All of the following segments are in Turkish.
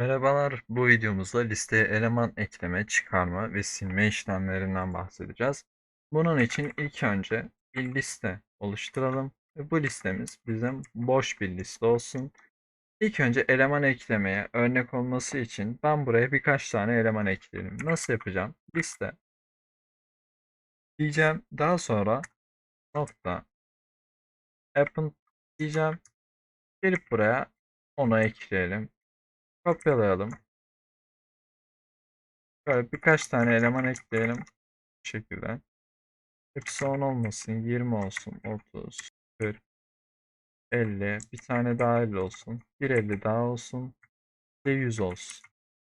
Merhabalar, bu videomuzda listeye eleman ekleme, çıkarma ve silme işlemlerinden bahsedeceğiz. Bunun için ilk önce bir liste oluşturalım ve bu listemiz bizim boş bir liste olsun. İlk önce eleman eklemeye örnek olması için ben buraya birkaç tane eleman ekleyelim. Nasıl yapacağım? Liste diyeceğim. Daha sonra nokta append diyeceğim. Gelip buraya onu ekleyelim. Kopyalayalım. Böyle birkaç tane eleman ekleyelim. Bu şekilde. Hepsi 10 olmasın. 20 olsun. 30, 40, 50. Bir tane daha 50 olsun. Bir 50 daha olsun. Bir 100 olsun.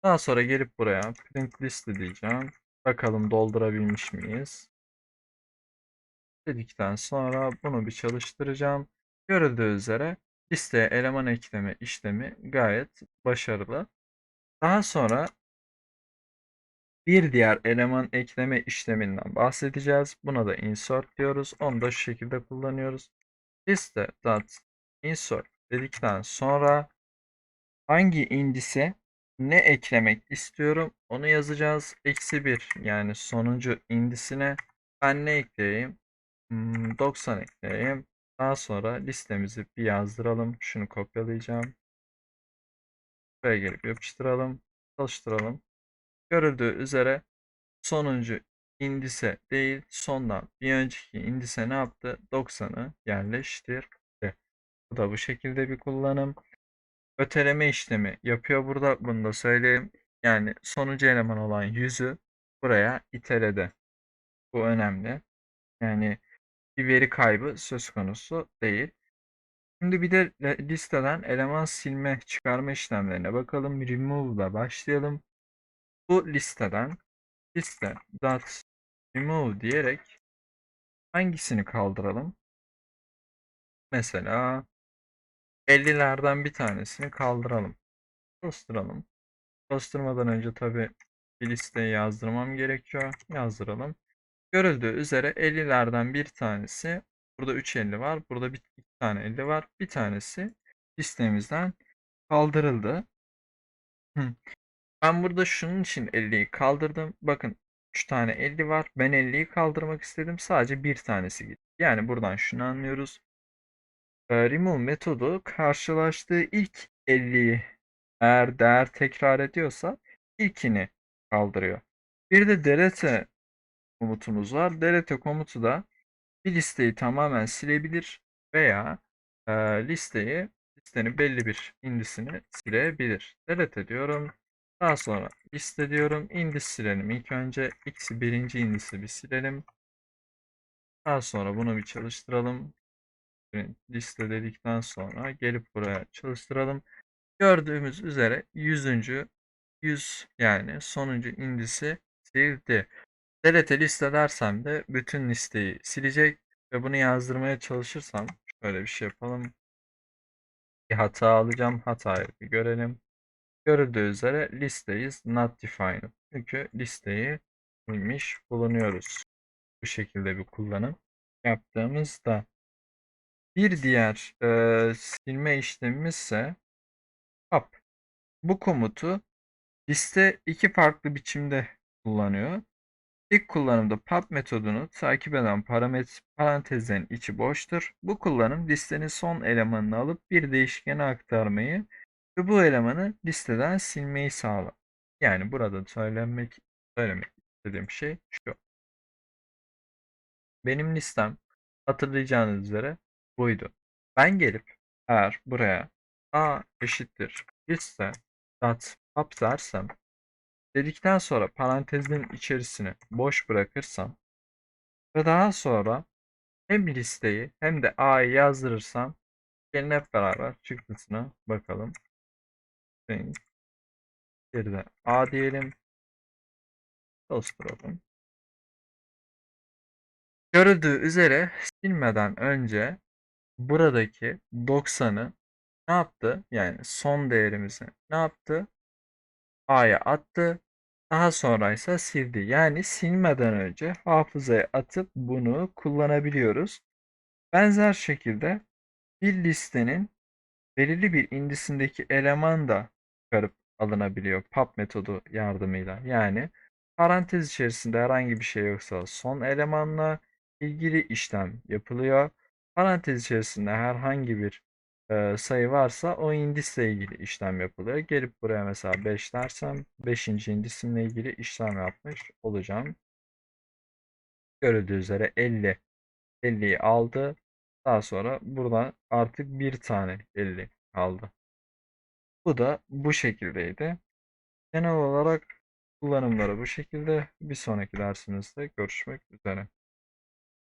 Daha sonra gelip buraya print liste diyeceğim. Bakalım doldurabilmiş miyiz? Dedikten sonra bunu bir çalıştıracağım. Görüldüğü üzere listeye eleman ekleme işlemi gayet başarılı. Daha sonra Bir diğer eleman ekleme işleminden bahsedeceğiz. Buna da insert diyoruz. Onu da şu şekilde kullanıyoruz. Liste dot insert dedikten sonra hangi indise ne eklemek istiyorum onu yazacağız. Eksi 1 yani sonuncu indisine ben ne ekleyeyim? Hmm, 90 ekleyeyim. Daha sonra listemizi bir yazdıralım. Şunu kopyalayacağım. Buraya gelip yapıştıralım. Çalıştıralım. Görüldüğü üzere sonuncu indise değil sondan bir önceki indise ne yaptı? 90'ı yerleştirdi. Bu da bu şekilde bir kullanım. Öteleme işlemi yapıyor burada. Bunu da söyleyeyim. Yani sonuncu eleman olan 100'ü buraya iteledi. Bu önemli. Yani bir veri kaybı söz konusu değil. Şimdi bir de listeden eleman silme çıkarma işlemlerine bakalım. Remove'da başlayalım. Bu listeden liste dot remove diyerek hangisini kaldıralım? Mesela 50'lerden bir tanesini kaldıralım. Çalıştıralım. Çalıştırmadan önce tabi bir listeyi yazdırmam gerekiyor. Yazdıralım. Görüldüğü üzere 50'lerden bir tanesi burada 3 50 var. Burada bir iki tane 50 var. Bir tanesi listemizden kaldırıldı. Ben burada şunun için 50'yi kaldırdım. Bakın 3 tane 50 var. Ben 50'yi kaldırmak istedim. Sadece bir tanesi gitti. Yani buradan şunu anlıyoruz. Remove metodu karşılaştığı ilk 50'yi eğer değer tekrar ediyorsa ilkini kaldırıyor. Bir de delete komutumuz var. Delete komutu da bir listeyi tamamen silebilir veya e, listeyi listenin belli bir indisini silebilir. Delete diyorum. Daha sonra liste diyorum. Indis silelim. İlk önce x'i birinci indisi bir silelim. Daha sonra bunu bir çalıştıralım. Liste dedikten sonra gelip buraya çalıştıralım. Gördüğümüz üzere 100. 100 yani sonuncu indisi sildi. Delete liste dersem de bütün listeyi silecek ve bunu yazdırmaya çalışırsam şöyle bir şey yapalım. Bir hata alacağım. Hatayı bir görelim. Görüldüğü üzere listeyiz not defined. Çünkü listeyi bilmiş bulunuyoruz. Bu şekilde bir kullanım yaptığımızda bir diğer e, silme işlemimiz ise pop. Bu komutu liste iki farklı biçimde kullanıyor. İlk kullanımda pop metodunu takip eden parametre parantezlerin içi boştur. Bu kullanım listenin son elemanını alıp bir değişkene aktarmayı ve bu elemanı listeden silmeyi sağlar. Yani burada söylemek, söylemek istediğim şey şu. Benim listem hatırlayacağınız üzere buydu. Ben gelip eğer buraya a eşittir liste dot pop dersem dedikten sonra parantezin içerisini boş bırakırsam ve daha sonra hem listeyi hem de a'yı yazdırırsam gelin hep beraber çıktısına bakalım. String bir de a diyelim. Çalıştıralım. Görüldüğü üzere silmeden önce buradaki 90'ı ne yaptı? Yani son değerimizi ne yaptı? A'ya attı. Daha sonra ise sildi. Yani silmeden önce hafızaya atıp bunu kullanabiliyoruz. Benzer şekilde bir listenin belirli bir indisindeki eleman da çıkarıp alınabiliyor pub metodu yardımıyla. Yani parantez içerisinde herhangi bir şey yoksa son elemanla ilgili işlem yapılıyor. Parantez içerisinde herhangi bir e, sayı varsa o indisle ilgili işlem yapılıyor. Gelip buraya mesela 5 dersem 5. indisimle ilgili işlem yapmış olacağım. Görüldüğü üzere 50 50'yi aldı. Daha sonra buradan artık bir tane 50 kaldı. Bu da bu şekildeydi. Genel olarak kullanımları bu şekilde. Bir sonraki dersimizde görüşmek üzere.